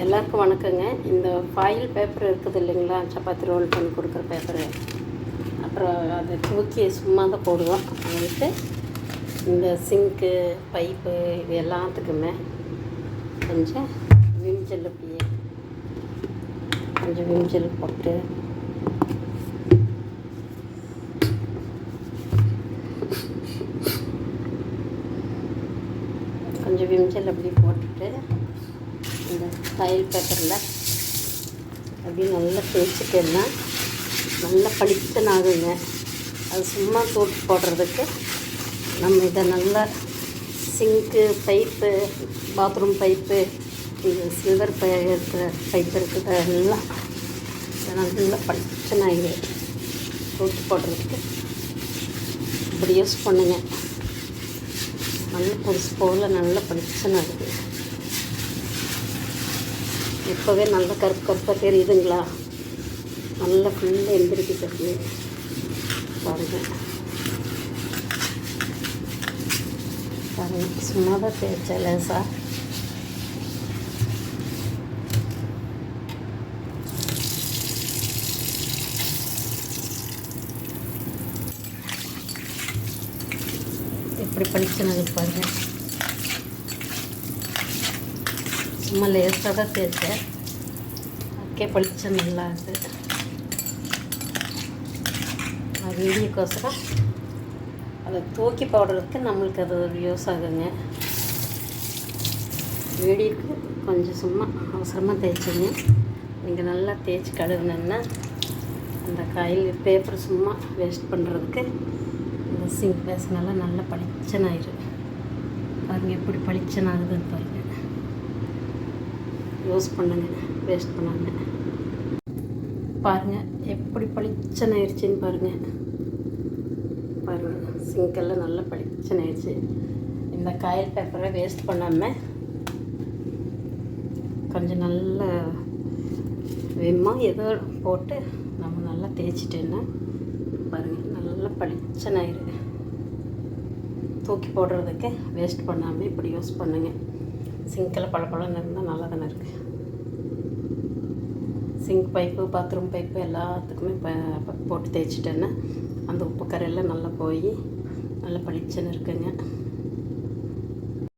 எல்லாருக்கும் வணக்கங்க. இந்த ஃபாயில் பேப்பர் இருக்குது இல்லைங்களா? சப்பாத்தி ரோல் பண்ணி கொடுக்குற பேப்பரு அப்புறம் அதை தூக்கி சும்மா தான் போடுவோம். அதுக்கு இந்த சிங்க்கு பைப்பு இது எல்லாத்துக்குமே கொஞ்சம் விம்ஜல் அப்படியே கொஞ்சம் விம்ஜல் போட்டு கொஞ்சம் விம்ஜல் அப்படி போட்டுட்டு இந்த ஃபைல் பேப்பரில் அப்படியே நல்லா தேய்ச்சிட்டேன்னா நல்லா பளிச்சுன்னு அது சும்மா தூக்கி போடுறதுக்கு நம்ம இதை நல்லா சிங்க்கு பைப்பு பாத்ரூம் பைப்பு இது சில்வர் பை இருக்கிற பைப் இருக்குது எல்லாம் இதை நல்லா பளிச்சுன்னு ஆகிடு போடுறதுக்கு இப்படி யூஸ் பண்ணுங்க. நல்ல பொருசு போல் நல்லா பளிச்சுன்னு ஆகுது இப்போவே நல்ல கருப்பு கருப்பாக தெரியுதுங்களா? நல்லா ஃபுல்லாக எந்திரிக்கிட்டு பாருங்கள் பாருங்கள் சும்மா தான் தேய்ச்சேன் லேசா? எப்படி படிச்சுனது பாருங்கள் சும்மா லேசாக தான் தேய்ச்சேன். அக்கே பளிச்சு நல்லா இருக்குது நான் வீடியோக்கோசரம் அதை தூக்கி போடுறதுக்கு நம்மளுக்கு அது ஒரு யூஸ் ஆகுங்க. வீடியோக்கு கொஞ்சம் சும்மா அவசரமாக தேய்ச்சிங்க நீங்கள் நல்லா தேய்ச்சி கழுவுனீங்கன்னா அந்த காயில் பேப்பர் சும்மா வேஸ்ட் பண்ணுறதுக்கு இந்த சிங்க் பேசினால நல்லா பளிச்சனாயிரு பாருங்கள் எப்படி பளிச்சனாகுதுன்னு பாருங்கள் யூஸ் பண்ணுங்க வேஸ்ட் பண்ணாங்க பாருங்கள் எப்படி பளிச்சன் ஆயிடுச்சின்னு பாருங்கள் பாருங்கள் சிங்கெல்லாம் நல்லா பளிச்சன் ஆயிடுச்சு இந்த காயில் பேப்பரை வேஸ்ட் பண்ணாமல் கொஞ்சம் நல்ல வெம்மா ஏதோ போட்டு நம்ம நல்லா தேய்ச்சிட்டேன்னா பாருங்கள் நல்லா பளிச்சன் ஆயிரு தூக்கி போடுறதுக்கு வேஸ்ட் பண்ணாமல் இப்படி யூஸ் பண்ணுங்க. சிங்கில் பளபளன்னு இருந்தால் நல்லா தானே இருக்குது சிங்க் பைப்பு பாத்ரூம் பைப்பு எல்லாத்துக்குமே ப போட்டு தேய்ச்சிட்டேன்னா அந்த உப்பு கரையெல்லாம் நல்லா போய் நல்லா பளிச்சுன்னு இருக்குங்க.